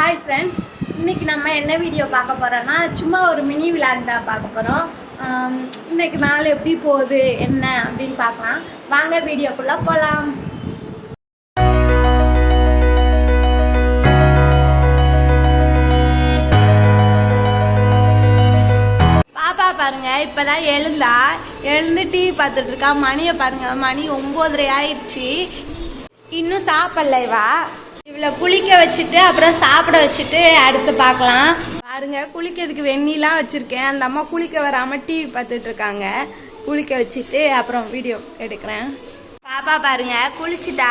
Hi friends இன்றைக்கி நம்ம என்ன வீடியோ பார்க்க போகிறோன்னா சும்மா ஒரு மினி விளாக் தான் பார்க்க போகிறோம் இன்னைக்கு நாள் எப்படி போகுது என்ன அப்படின்னு பார்க்கலாம். வாங்க வீடியோக்குள்ளே போகலாம் பாப்பா பாருங்கள் இப்போ தான் எழுந்தா எழுந்து டிவி பார்த்துட்ருக்கா மணியை பாருங்கள் மணி ஒம்போதரை ஆயிடுச்சு. இன்னும் சாப்பிடல இவா இவ்வளோ குளிக்க வச்சுட்டு அப்புறம் சாப்பிட வச்சுட்டு அடுத்து பார்க்கலாம். பாருங்க குளிக்கிறதுக்கு வெந்நிலாம் வச்சுருக்கேன். அந்த அம்மா குளிக்க வராமல் டிவி பார்த்துட்டு இருக்காங்க. குளிக்க வச்சுட்டு அப்புறம் வீடியோ எடுக்கிறேன். பாப்பா பாருங்க குளிச்சுட்டா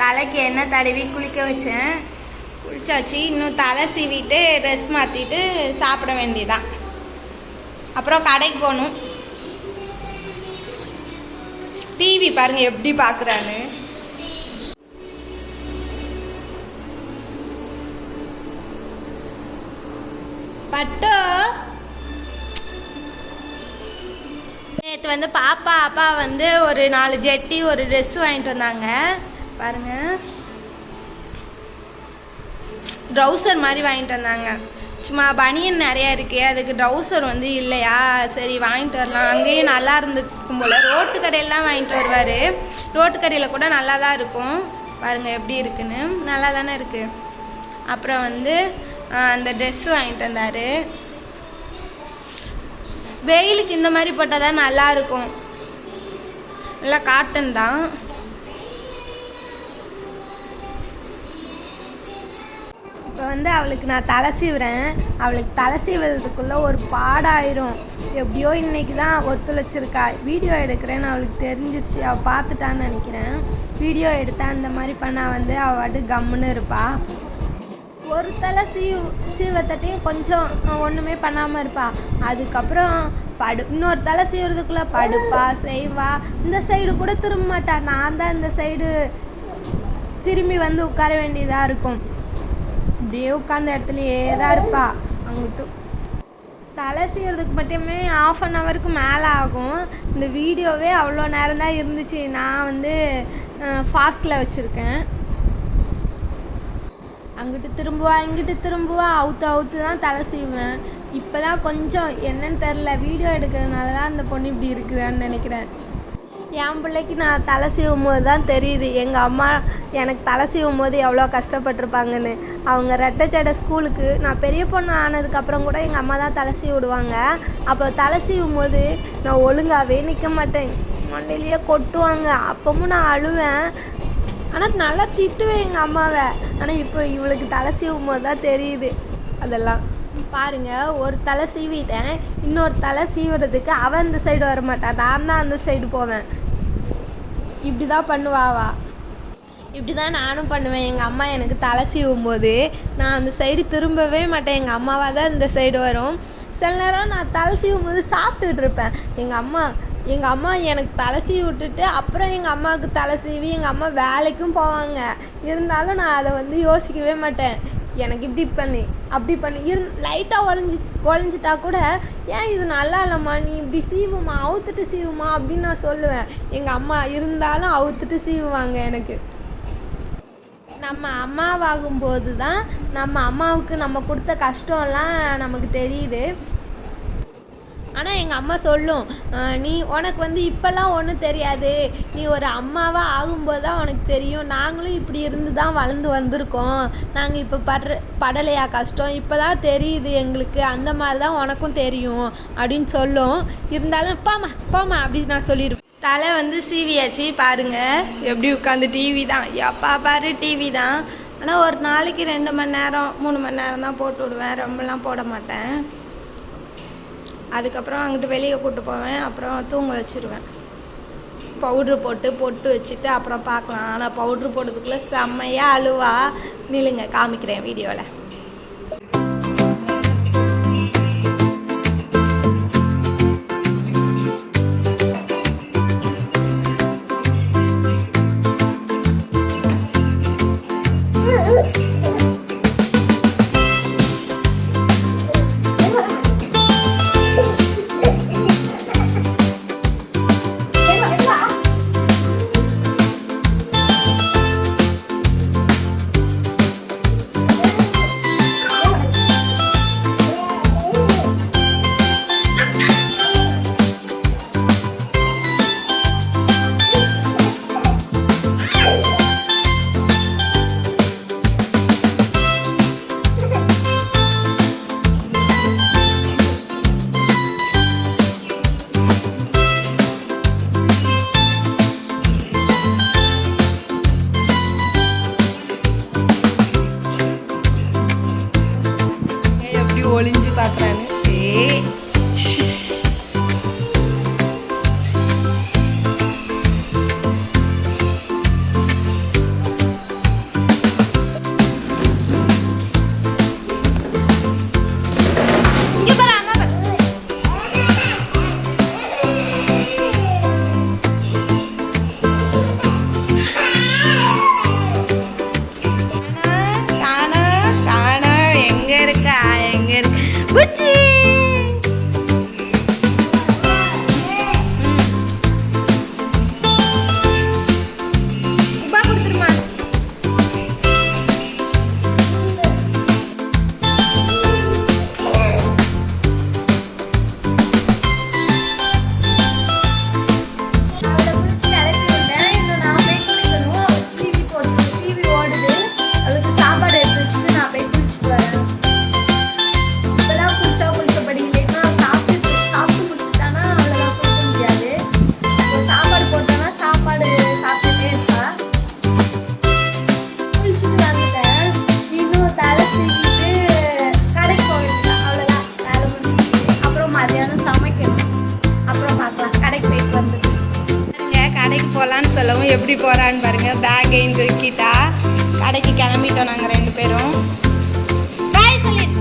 தலைக்கு எண்ணெய் தடவி குளிக்க வச்சேன். குளிச்சாச்சு. இன்னும் தலை சீவிட்டு ட்ரெஸ் மாற்றிட்டு சாப்பிட வேண்டியதான் அப்புறம் கடைக்கு போகணும். டிவி பாருங்க எப்படி பார்க்குறான்னு. பட்டு. நேற்று வந்து பாப்பா அப்பா வந்து ஒரு நாலு ஜெட்டி ஒரு ட்ரெஸ் வாங்கிட்டு வந்தாங்க. பாருங்க. ட்ரௌசர் மாதிரி வாங்கிட்டு வந்தாங்க. சும்மா பனியன் நிறையா இருக்குது அதுக்கு ட்ரௌசர் வந்து இல்லையா? சரி வாங்கிட்டு வரலாம். அங்கேயும் நல்லா இருந்துருக்கும் போல். ரோட்டு கடையிலாம் வாங்கிட்டு வருவார். ரோட்டு கடையில் கூட நல்லா தான் இருக்கும். பாருங்கள் எப்படி இருக்குன்னு. நல்லா தானே இருக்குது அப்புறம் வந்து அந்த ட்ரெஸ் வாங்கிட்டு வந்தார். வெயிலுக்கு இந்த மாதிரி போட்டால் தான் நல்லா இருக்கும். நல்லா காட்டன் தான். இப்போ வந்து அவளுக்கு நான் தலை சீவுறேன். அவளுக்கு தலை சீவுறதுக்குள்ளே ஒரு பாடாயிரும். எப்படியோ இன்னைக்கு தான் ஒத்துழைச்சிருக்கா. வீடியோ எடுக்கிறேன்னு அவளுக்கு தெரிஞ்சிருச்சு. அவள் பார்த்துட்டான்னு நினைக்கிறேன். வீடியோ எடுத்தால் இந்த மாதிரி பண்ணால் வந்து அவள் வாட்டு கம்முன்னு இருப்பாள் ஒரு தலை சீவ் சீவத்தட்டையும் கொஞ்சம் ஒன்றுமே பண்ணாமல் இருப்பா. அதுக்கப்புறம் படு இன்னொரு தலை சீவுறதுக்குள்ளே படுப்பா செய்வா. இந்த சைடு கூட திரும்ப மாட்டா. நான் தான் இந்த சைடு திரும்பி வந்து உட்கார வேண்டியதாக இருக்கும். அப்படியே உட்காந்த இடத்துலையே தான் இருப்பா. அங்கிட்டு தலை செய்கிறதுக்கு மட்டுமே ஆஃப் அன் ஹவருக்கு மேலே ஆகும். இந்த வீடியோவே அவ்வளோ நேரம் தான் இருந்துச்சு. நான் வந்து ஃபாஸ்ட்டில் வச்சுருக்கேன். அங்கிட்டு திரும்புவா இங்கிட்டு திரும்புவா அவுத்து அவுத்து தான் தலை செய்வேன் இப்போ தான் கொஞ்சம் என்னன்னு தெரில வீடியோ எடுக்கிறதுனால தான் அந்த பொண்ணு இப்படி இருக்கிறான்னு நினைக்கிறேன். என் பிள்ளைக்கு நான் தலை சீவும் போது தான் தெரியுது எங்கள் அம்மா எனக்கு தலை சீவும் போது எவ்வளோ கஷ்டப்பட்டிருப்பாங்கன்னு. அவங்க ரெட்டை ஸ்கூலுக்கு நான் பெரிய பொண்ணு ஆனதுக்கப்புறம் கூட எங்கள் அம்மா தான் தலை சீவி விடுவாங்க அப்போ தலை சீவும் போது நான் ஒழுங்காகவே நிற்க மாட்டேன். மண்டையிலேயே கொட்டுவாங்க அப்பவும் நான் அழுவேன். ஆனால் நல்லா திட்டுவேன் எங்கள் அம்மாவை. ஆனால் இப்போ இவளுக்கு தலை சீவும் போது தான் தெரியுது அதெல்லாம். பாருங்க ஒரு தலை சீவிட்டேன். இன்னொரு தலை சீவுறதுக்கு அவன் இந்த சைடு வர மாட்டான். நான் தான் அந்த சைடு போவேன். இப்படி தான் பண்ணுவாவா? இப்படி தான் நானும் பண்ணுவேன். எங்கள் அம்மா எனக்கு தலை சீவும் போது நான் அந்த சைடு திரும்பவே மாட்டேன். எங்கள் அம்மாவாக தான் இந்த சைடு வரும். சில நேரம் நான் தலை சீவும் போது சாப்பிட்டுட்டு இருப்பேன். எங்கள் அம்மா எங்கள் அம்மா எனக்கு தலை சீவி விட்டுட்டு அப்புறம் எங்கள் அம்மாவுக்கு தலை சீவி எங்கள் அம்மா வேலைக்கும் போவாங்க. இருந்தாலும் நான் அதை வந்து யோசிக்கவே மாட்டேன். எனக்கு இப்படி பண்ணி அப்படி பண்ணி. இரு லைட்டாக ஒழிஞ்சி ஒழிஞ்சிட்டா கூட ஏன் இது நல்லா இல்லைம்மா? நீ இப்படி சீவுமா? அவுத்துட்டு சீவுமா? அப்படின்னு நான் சொல்லுவேன். எங்கள் அம்மா இருந்தாலும் அவுத்துட்டு சீவுவாங்க எனக்கு. நம்ம அம்மாவாகும் போது தான் நம்ம அம்மாவுக்கு நம்ம கொடுத்த கஷ்டம்லாம் நமக்கு தெரியுது. ஆனால் எங்கள் அம்மா சொல்லும் நீ உனக்கு வந்து இப்போல்லாம் ஒன்றும் தெரியாது. நீ ஒரு அம்மாவாக ஆகும்போது தான் உனக்கு தெரியும். நாங்களும் இப்படி இருந்து தான் வளர்ந்து வந்திருக்கோம். நாங்கள் இப்போ படுற படலையா கஷ்டம்? இப்போ தான் தெரியுது எங்களுக்கு. அந்த மாதிரி தான் உனக்கும் தெரியும். அப்படின்னு சொல்லும். இருந்தாலும் போமா போமா அப்படின்னு நான் சொல்லிடுவேன். தலை வந்து சீவியாச்சு பாருங்கள் எப்படி உட்காந்து டிவி தான். எப்பா பாரு டிவி தான். ஆனால் ஒரு நாளைக்கு ரெண்டு மணி நேரம் மூணு மணி நேரம் தான் போட்டு விடுவேன். ரொம்பலாம் போட மாட்டேன். அதுக்கப்புறம் அங்கிட்டு வெளியே கூட்டு போவேன். அப்புறம் தூங்க வச்சிருவேன். பவுட்ரு போட்டு பொட்டு வச்சுட்டு அப்புறம் பார்க்கலாம். ஆனால் பவுட்ரு போட்டதுக்குள்ளே செம்மையாக அழுவா. நில்லுங்க காமிக்கிறேன் வீடியோவில் இருக்கு எப்படி போகிறான்னு பாருங்கள் பேக்கையும் தூக்கிட்டா கடைக்கு கிளம்பிட்டோம் நாங்கள் ரெண்டு பேரும். பாய் கடைக்கு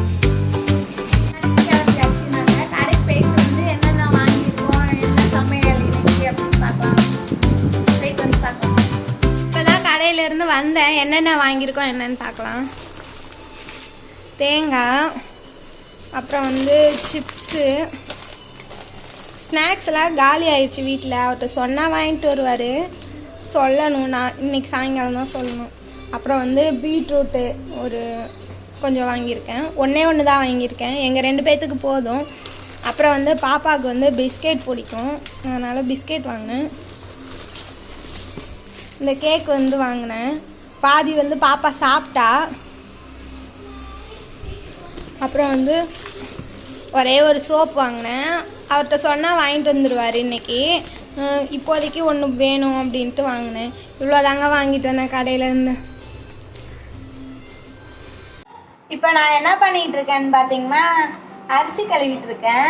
போயிட்டு வந்து என்னென்ன வாங்கியிருக்கோம் என்ன சமையல் பார்க்கலாம் போயிட்டு வந்து பார்க்கலாம் கடையிலேருந்து வந்தேன். என்னென்ன வாங்கியிருக்கோம் என்னன்னு பார்க்கலாம். தேங்காய் அப்புறம் வந்து சிப்ஸு. ஸ்நாக்ஸ்லாம் காலி ஆயிடுச்சு வீட்டில் அவர்கிட்ட சொன்னால் வாங்கிட்டு வருவார். சொல்லணும். நான் இன்னைக்கு சாயங்காலம் தான் சொல்லணும். அப்புறம் வந்து பீட்ரூட்டு ஒரு கொஞ்சம் வாங்கியிருக்கேன். ஒன்றே ஒன்று தான் வாங்கியிருக்கேன். எங்கள் ரெண்டு பேர்த்துக்கு போதும். அப்புறம் வந்து பாப்பாவுக்கு வந்து பிஸ்கெட் பிடிக்கும். அதனால் பிஸ்கெட் வாங்கினேன். இந்த கேக் வந்து வாங்கினேன். பாதி வந்து பாப்பா சாப்பிட்டா. அப்புறம் வந்து ஒரே ஒரு சோப் வாங்கினேன். அவர்கிட்ட சொன்னால் வாங்கிட்டு வந்துடுவார் இன்றைக்கி இப்போதைக்கு ஒன்று வேணும் அப்படின்ட்டு வாங்கினேன். இவ்வளோ தாங்க வாங்கிட்டு வந்தேன் கடையிலேருந்து. இப்போ நான் என்ன பண்ணிட்டு இருக்கேன்னு பார்த்தீங்கன்னா அரிசி கழுவிட்டு இருக்கேன்.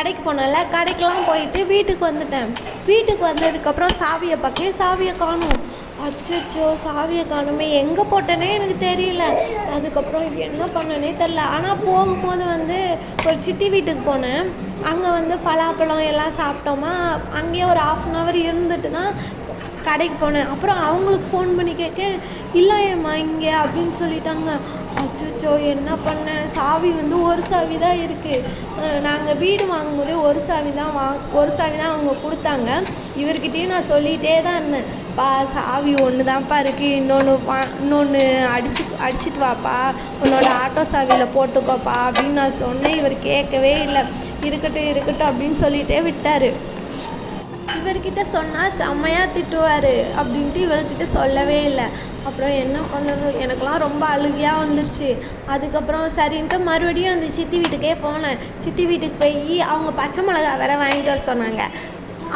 கடைக்கு போனேன்ல கடைக்கெலாம் போயிட்டு வீட்டுக்கு வந்துட்டேன். வீட்டுக்கு வந்ததுக்கப்புறம் சாவியை பார்க்கவே சாவியை காணும். அச்சோ சாவியை காணுமே எங்கே போட்டேனே எனக்கு தெரியல. அதுக்கப்புறம் என்ன பண்ணனே தெரில ஆனால் போகும்போது வந்து ஒரு சித்தி வீட்டுக்கு போனேன். அங்கே வந்து பலாப்பழம் எல்லாம் சாப்பிட்டோமா அங்கேயே ஒரு ஆஃப் அன் ஹவர் இருந்துட்டு தான் கடைக்கு போனேன். அப்புறம் அவங்களுக்கு ஃபோன் பண்ணி கேட்க இல்லையம்மா இங்கே அப்படின்னு சொல்லிட்டாங்க. அச்சோ என்ன பண்ணேன் சாவி வந்து ஒரு சாவி தான் இருக்குது நாங்கள் வீடு வாங்கும்போதே ஒரு சாவி தான் வா ஒரு சாவி தான் அவங்க கொடுத்தாங்க. இவர்கிட்டயும் நான் சொல்லிகிட்டே தான் இருந்தேன். பா சாவி ஒன்று தான்ப்பா இருக்குது இன்னொன்று வா இன்னொன்று அடிச்சு அடிச்சிட்டு வாப்பா. உன்னோட ஆட்டோ சாவியில் போட்டுக்கோப்பா. அப்படின்னு நான் சொன்னேன். இவர் கேட்கவே இல்லை. இருக்கட்டும் இருக்கட்டும் அப்படின்னு சொல்லிகிட்டே விட்டார். இவர்கிட்ட சொன்னால் செம்மையாக திட்டுவார் அப்படின்ட்டு இவர்கிட்ட சொல்லவே இல்லை. அப்புறம் என்ன பண்ணணும்? எனக்கெலாம் ரொம்ப அழுகையாக வந்துருச்சு. அதுக்கப்புறம் சரின்ட்டு மறுபடியும் அந்த சித்தி வீட்டுக்கே போனேன். சித்தி வீட்டுக்கு போய் அவங்க பச்சை மிளகா வேற வாங்கிட்டு வர சொன்னாங்க.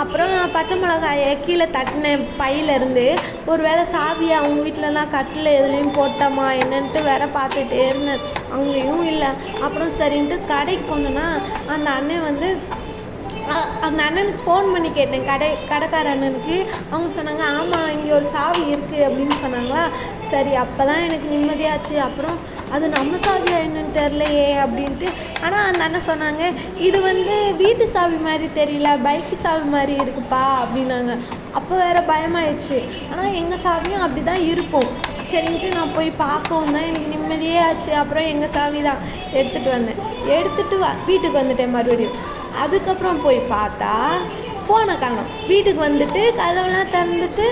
அப்புறம் பச்சை மிளகாயை கீழே தட்டினேன் பையிலேருந்து. ஒரு வேளை சாவியை அவங்க வீட்டிலலாம் கட்டில் எதுலேயும் போட்டோமா என்னன்ட்டு வேற பார்த்துட்டே இருந்தேன். அங்கேயும் இல்லை. அப்புறம் சரின்ட்டு கடைக்கு போனேன்னா அந்த அண்ணன் வந்து அந்த அண்ணனுக்கு ஃபோன் பண்ணி கேட்டேன். கடை கடைக்கார அண்ணனுக்கு. அவங்க சொன்னாங்க ஆமாம் இங்கே ஒரு சாவி இருக்குது அப்படின்னு சொன்னாங்களா? சரி அப்போ தான் எனக்கு நிம்மதியாச்சு. அப்புறம் அது நம்ம சாவியா என்னன்னு தெரிலையே அப்படின்ட்டு. ஆனால் அந்த அண்ணன் சொன்னாங்க இது வந்து வீட்டு சாவி மாதிரி தெரியல. பைக்கு சாவி மாதிரி இருக்குப்பா அப்படின்னாங்க. அப்போ வேற பயமாயிடுச்சு. ஆனால் எங்கள் சாவியும் அப்படி தான் இருக்கும். சரின்ட்டு நான் போய் பார்க்கவும் தான் எனக்கு நிம்மதியே ஆச்சு. அப்புறம் எங்கள் சாவி தான் எடுத்துகிட்டு வந்தேன் எடுத்துகிட்டு வீட்டுக்கு வந்துட்டேன் மறுபடியும். அதுக்கப்புறம் போய் பார்த்தா ஃபோனை காணும். வீட்டுக்கு வந்துட்டு கதவுலாம் திறந்துட்டு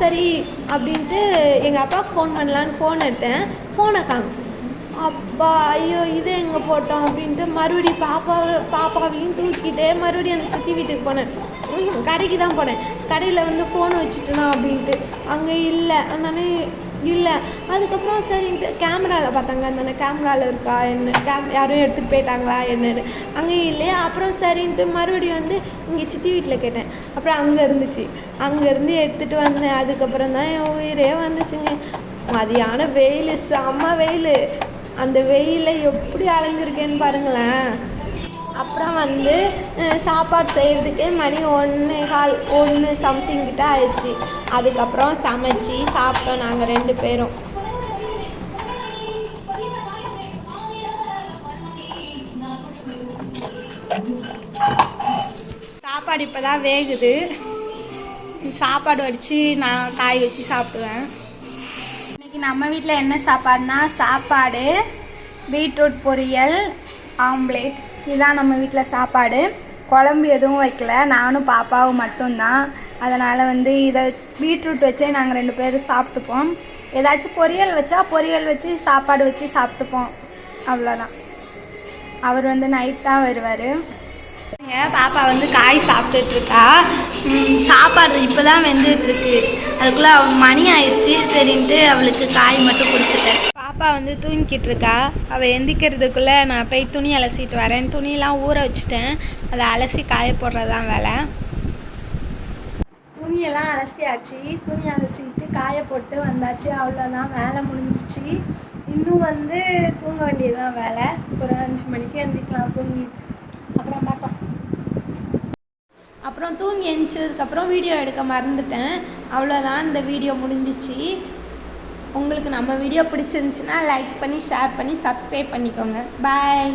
சரி அப்படின்ட்டு எங்கள் அப்பாவுக்கு ஃபோன் பண்ணலான்னு ஃபோன் எடுத்தேன். ஃபோனை காணும். அப்பா ஐயோ இது எங்கே போட்டோம் அப்படின்ட்டு மறுபடியும் பாப்பாவை பாப்பாவையும் தூக்கிட்டு மறுபடியும் அந்த சித்தி வீட்டுக்கு போனேன். கடைக்கு தான் போனேன். கடையில் வந்து ஃபோன் வச்சுட்டுனா அப்படின்ட்டு. அங்கே இல்லை. அதனால இல்லை. அதுக்கப்புறம் சரின்ட்டு கேமராவில் பார்த்தாங்க. அந்த கேமராவில் இருக்கா? என்ன கேம் யாரும் எடுத்துகிட்டு போயிட்டாங்களா? என்னன்னு. அங்கேயும் இல்லையா அப்புறம் சரின்ட்டு மறுபடியும் வந்து இங்கே சித்தி வீட்டில் கேட்டேன். அப்புறம் அங்கே இருந்துச்சு. அங்கேருந்து எடுத்துகிட்டு வந்தேன். அதுக்கப்புறம் தான் என் உயிரே வந்துச்சுங்க. மதியான வெயில் செம்ம வெயில். அந்த வெயிலில் எப்படி அலைஞ்சிருக்கேன்னு பாருங்களேன். அப்புறம் வந்து சாப்பாடு செய்கிறதுக்கே மணி ஒன்று கால் ஒன்று சம்திங் கிட்ட ஆயிடுச்சு. அதுக்கப்புறம் சமைச்சு சாப்பிட்டோம் நாங்கள் ரெண்டு பேரும். சாப்பாடு இப்போ தான் வேகுது. சாப்பாடு வடித்து நான் காய் வச்சு சாப்பிடுவேன். இன்னைக்கு நம்ம வீட்டில் என்ன சாப்பாடுனா சாப்பாடு பீட்ரூட் பொரியல் ஆம்லேட். இதுதான் நம்ம வீட்டில் சாப்பாடு. குழம்பு எதுவும் வைக்கல. நானும் பாப்பாவும் மட்டும்தான். அதனால் வந்து இதை பீட்ரூட் வச்சே நாங்கள் ரெண்டு பேரும் சாப்பிட்டுப்போம். ஏதாச்சும் பொரியல் வச்சா பொரியல் வச்சு சாப்பாடு வச்சு சாப்பிட்டுப்போம். அவ்வளோதான் அவர் வந்து நைட் தான் வருவார். பாப்பா வந்து காய் சாப்பிட்டுட்டு இருக்கா. சாப்பாடு இப்போ தான் வெந்துட்டுருக்கு அதுக்குள்ளே அவள் மணி ஆயிடுச்சு. சரின்ட்டு அவளுக்கு காய் மட்டும் கொடுத்துட்டேன். பாப்பா வந்து தூங்கிக்கிட்டு இருக்கா. அவள் எந்திக்கிறதுக்குள்ளே நான் போய் துணி அலசிட்டு வரேன். துணியெல்லாம் ஊற வச்சுட்டேன். அதை அலசி காய போடுறதான் வேலை. துணியெல்லாம் அலசியாச்சு. துணி அலசிட்டு காய போட்டு வந்தாச்சு. அவ்வளோதான் வேலை முடிஞ்சிச்சு. இன்னும் வந்து தூங்க வேண்டியதுதான் வேலை. ஒரு அஞ்சு மணிக்கு எழுந்திக்கலாம் தூங்கிட்டு. அப்புறம் பார்க்கலாம். அப்புறம் தூங்கி எழுந்ததுக்கப்புறம் வீடியோ எடுக்க மறந்துட்டேன். அவ்வளோதான் இந்த வீடியோ முடிஞ்சிச்சு. உங்களுக்கு நம்ம வீடியோ பிடிச்சிருந்துச்சுன்னா லைக் பண்ணி ஷேர் பண்ணி சப்ஸ்கிரைப் பண்ணிக்கோங்க. பாய்